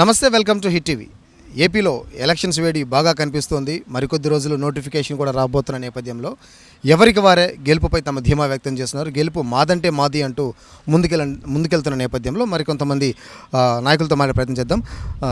నమస్తే welcome to hit TV. ఏపీలో elections వేడి బాగా కనిపిస్తోంది. మరికొద్ది రోజులు నోటిఫికేషన్ కూడా రాబోతున్న నేపథ్యంలో ఎవరికి వారే గెలుపుపై తమ ధీమా వ్యక్తం చేస్తున్నారు. గెలుపు మాదంటే మాది అంటూ ముందుకెళ్ళ ముందుకెళ్తున్న నేపథ్యంలో మరికొంతమంది నాయకులతో మాట్లాడే ప్రయత్నం చేద్దాం.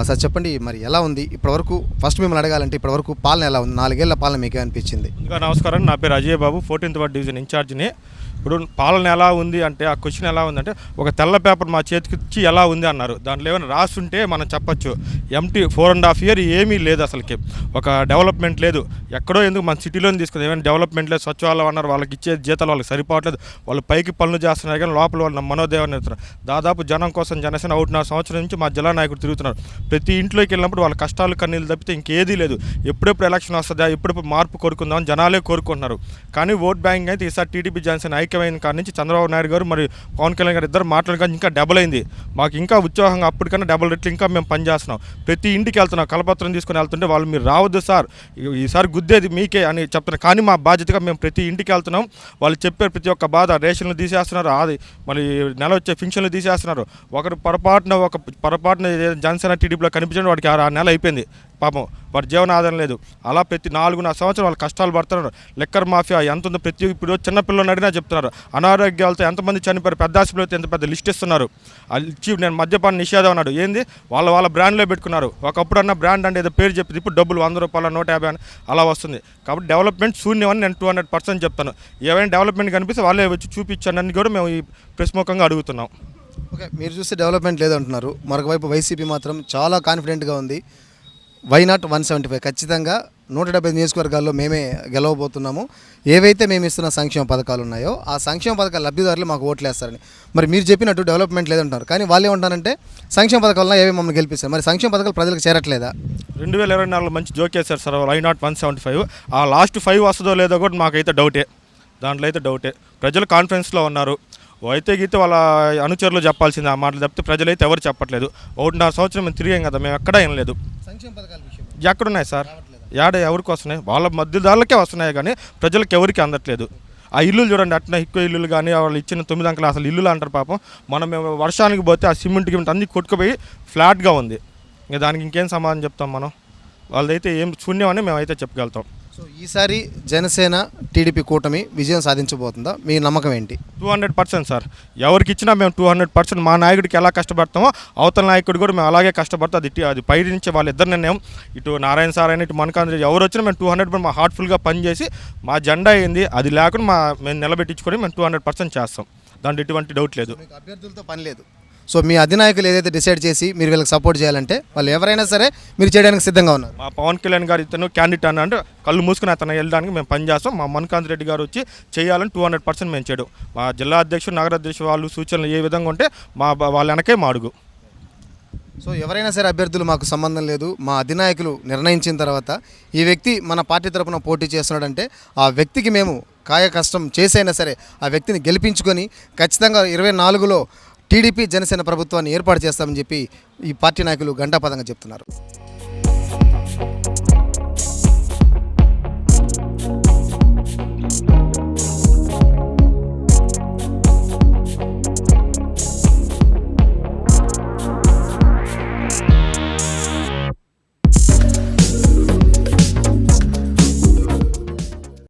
సార్ చెప్పండి మరి ఎలా ఉంది? ఇప్పటివరకు ఫస్ట్ మిమ్మల్ని అడగాలంటే ఇప్పటివరకు పాలన ఎలా ఉంది? నాలుగేళ్ళ పాలన మీకు అనిపించింది. ముందుగా నమస్కారం. నా పేరు Ajay Babu fourteenth ward division ఇన్ఛార్జ్ని. ఇప్పుడు పాలన ఎలా ఉంది అంటే ఆ క్వశ్చన్ ఎలా ఉందంటే ఒక తెల్ల పేపర్ మా చేతికి ఇచ్చి ఎలా ఉంది అన్నారు. దాంట్లో ఏమైనా రాసుంటే మనం చెప్పొచ్చు. MT four and half year ఏమీ లేదు అసలుకి. ఒక డెవలప్మెంట్ లేదు. ఎక్కడో ఎందుకు మన సిటీలోనే తీసుకుంది. ఏమైనా డెవలప్మెంట్ లేదు స్వచ్ఛవాళ్ళం అన్నారు వాళ్ళకి ఇచ్చే జీతాలు వాళ్ళకి సరిపోవట్లేదు. వాళ్ళు పైకి పనులు చేస్తున్నారు కానీ లోపల వాళ్ళ మనోదేవాన్ని ఎత్తున్నారు దాదాపు జనం కోసం జనసేన ఒకటిన్నర సంవత్సరం నుంచి మా జిల్లా నాయకుడు తిరుగుతున్నారు. ప్రతి ఇంట్లోకి వెళ్ళినప్పుడు వాళ్ళ కష్టాలు కన్నీళ్ళు తప్పితే ఇంకేదీ లేదు. ఎప్పుడెప్పుడు ఎలక్షన్ వస్తుందా ఎప్పుడెప్పుడు మార్పు కోరుకుందామని జనాలే కోరుకుంటున్నారు. కానీ ఓట్ బ్యాంక్ అయితే ఈసారి టీడీపీ జనసేన ఐక్యమైన కాడి నుంచి చంద్రబాబు నాయుడు గారు మరి పవన్ కళ్యాణ్ గారు ఇద్దరు మాట్లాడిన కానీ ఇంకా డబుల్ అయింది. మాకు ఇంకా ఉత్సాహంగా అప్పటికన్నా డబుల్ రెట్లు ఇంకా మేము పనిచేస్తున్నాం. ప్రతి ఇంటికి వెళ్తున్నాం. కలపత్రం తీసుకుని వెళ్తుంటే వాళ్ళు మీరు రావద్దు సార్. ఈ- ఈసారి గుద్దేది మీకే అని చెప్తున్నారు. కానీ మా బాధ్యతగా మేము ప్రతి ఇంటికి వెళ్తున్నాం. వాళ్ళు చెప్పే ప్రతి ఒక్క బాధ. రేషన్లు తీసేస్తున్నారు. అది మళ్ళీ నెల వచ్చే ఫింక్షన్లు తీసేస్తున్నారు. ఒకరు పొరపాటున ఒక పొరపాటున జనసేన టీడీపీలో కనిపించడం వాడికి ఆ నెల అయిపోయింది. పాపం వాడి జీవనాధారం లేదు. అలా ప్రతి నాలుగున్నర సంవత్సరం వాళ్ళు కష్టాలు పడుతున్నారు. లెక్కర్ మాఫియా ఎంత ఉందో ప్రతి ఇప్పుడు చిన్నపిల్లలు అడిగినా చెప్తున్నారు. అనారోగ్యాలతో ఎంతమంది చనిపోయారు పెద్ద హాస్పిటల్ ఎంత పెద్ద లిస్ట్ ఇస్తున్నారు. ఇచ్చి నేను మద్యపాన నిషేధం అన్నాడు. ఏంది? వాళ్ళ వాళ్ళ బ్రాండ్లో పెట్టుకున్నారు. ఒకప్పుడు అన్న బ్రాండ్ అంటే ఏదో పేరు చెప్పింది. ఇప్పుడు డబ్బులు వంద రూపాయల నూట యాభై అని అలా వస్తుంది. కాబట్టి డెవలప్మెంట్ శూన్యమని నేను టూ హండ్రెడ్ పర్సెంట్ చెప్తాను. ఏమైనా డెవలప్మెంట్ కనిపిస్తే వాళ్ళే వచ్చి చూపించానని కూడా మేము ఈ ప్రెస్ ముఖంగా అడుగుతున్నాం. ఓకే మీరు చూస్తే డెవలప్మెంట్ లేదంటున్నారు. మరొక వైపు వైసీపీ మాత్రం చాలా కాన్ఫిడెంట్గా ఉంది. Why not one seventy five ఖచ్చితంగా నూట డెబ్బై నియోజకవర్గాల్లో మేమే గెలవబోతున్నాము. ఏవైతే మేము ఇస్తున్న సంక్షేమ పథకాలు ఉన్నాయో ఆ సంక్షేమ పథకాల లబ్ధిదారులు మాకు ఓట్లేస్తారని. మరి మీరు చెప్పినట్టు డెవలప్మెంట్ లేదంటున్నారు. కానీ వాళ్ళు ఏమంటారంటే సంక్షేమ పథకాలను ఏవి మమ్మల్ని గెలిపిస్తారు. మరి సంక్షేమ పథకాలు ప్రజలకు చేరట్లేదా? రెండు వేల ఇరవై నాలుగులో మంచి జోకేశారు sir. I not one seventy five ఆ లాస్ట్ ఫైవ్ వస్తుందో లేదో కూడా మాకైతే డౌటే దాంట్లో అయితే డౌటే ప్రజలు కాన్ఫిడెన్స్లో ఉన్నారు. అయితే గీతే వాళ్ళ అనుచరులు చెప్పాల్సింది ఆ మాటలు తప్పితే ప్రజలైతే ఎవరు చెప్పట్లేదు. ఒకటిన్నర సంవత్సరం మేము తిరిగాం కదా మేము ఎక్కడా ఏం లేదు. ఎక్కడున్నాయి సార్? ఏడ ఎవరికి వస్తున్నాయి? వాళ్ళ మధ్యదారులకే వస్తున్నాయి కానీ ప్రజలకు ఎవరికి అందట్లేదు. ఆ ఇల్లులు చూడండి అట్లా ఎక్కువ ఇల్లులు కానీ వాళ్ళు ఇచ్చిన తొమ్మిది అంకలు అసలు ఇల్లులు అంటారు పాపం. మనం మేము వర్షానికి పోతే ఆ సిమెంట్ గిమెంట్ అన్ని కొట్టుకుపోయి ఫ్లాట్గా ఉంది. ఇంకా దానికి ఇంకేం సమాధానం చెప్తాం మనం? వాళ్ళదైతే ఏం శూన్యమని మేమైతే చెప్పగలుగుతాం. సో ఈసారి జనసేన టీడీపీ కూటమి విజయం సాధించబోతుందా? మీ నమ్మకం ఏంటి? టూ హండ్రెడ్ పర్సెంట్ సార్ ఎవరికి ఇచ్చినా మేము టూ హండ్రెడ్ పర్సెంట్ మా నాయకుడికి ఎలా కష్టపడతామో అవతల నాయకుడు కూడా మేము అలాగే కష్టపడతాం అది అది పై నుంచి వాళ్ళిద్దరు నిర్ణయం. ఇటు నారాయణ సార్ అయినా ఇటు మనకాంధ్ర ఎవరు వచ్చినా మేము టూ హండ్రెడ్ మా హార్ట్ఫుల్గా పనిచేసి మా జెండా అయింది అది లేకుండా మా మేము నిలబెట్టించుకొని మేము టూ హండ్రెడ్ పర్సెంట్ చేస్తాం. దాంట్లో ఎటువంటి డౌట్ లేదు. అభ్యర్థులతో పని లేదు. సో మీ అధినాయకులు ఏదైతే డిసైడ్ చేసి మీరు వీళ్ళకి సపోర్ట్ చేయాలంటే వాళ్ళు ఎవరైనా సరే మీరు చేయడానికి సిద్ధంగా ఉన్నారు. మా పవన్ కళ్యాణ్ గారు ఇతను క్యాండిడేట్ అని అంటే కళ్ళు మూసుకుని అతను వెళ్ళడానికి మేము పనిచేస్తాం మా మన్కాంత్ రెడ్డి గారు వచ్చి చేయాలని టూ హండ్రెడ్ పర్సెంట్ మేము చేయడం. మా జిల్లా అధ్యక్షుడు నగర అధ్యక్షుడు వాళ్ళు సూచనలు ఏ విధంగా ఉంటే మా వాళ్ళ వెనకే మా అడుగు. సో ఎవరైనా సరే అభ్యర్థులు మాకు సంబంధం లేదు. మా అధినాయకులు నిర్ణయించిన తర్వాత ఈ వ్యక్తి మన పార్టీ తరపున పోటీ చేస్తున్నాడంటే ఆ వ్యక్తికి మేము కాయ కష్టం చేసైనా సరే ఆ వ్యక్తిని గెలిపించుకొని ఖచ్చితంగా ఇరవై నాలుగులో టీడీపీ జనసేన ప్రభుత్వాన్ని ఏర్పాటు చేస్తామని చెప్పి ఈ పార్టీ నాయకులు గంటాపదంగా చెప్తున్నారు.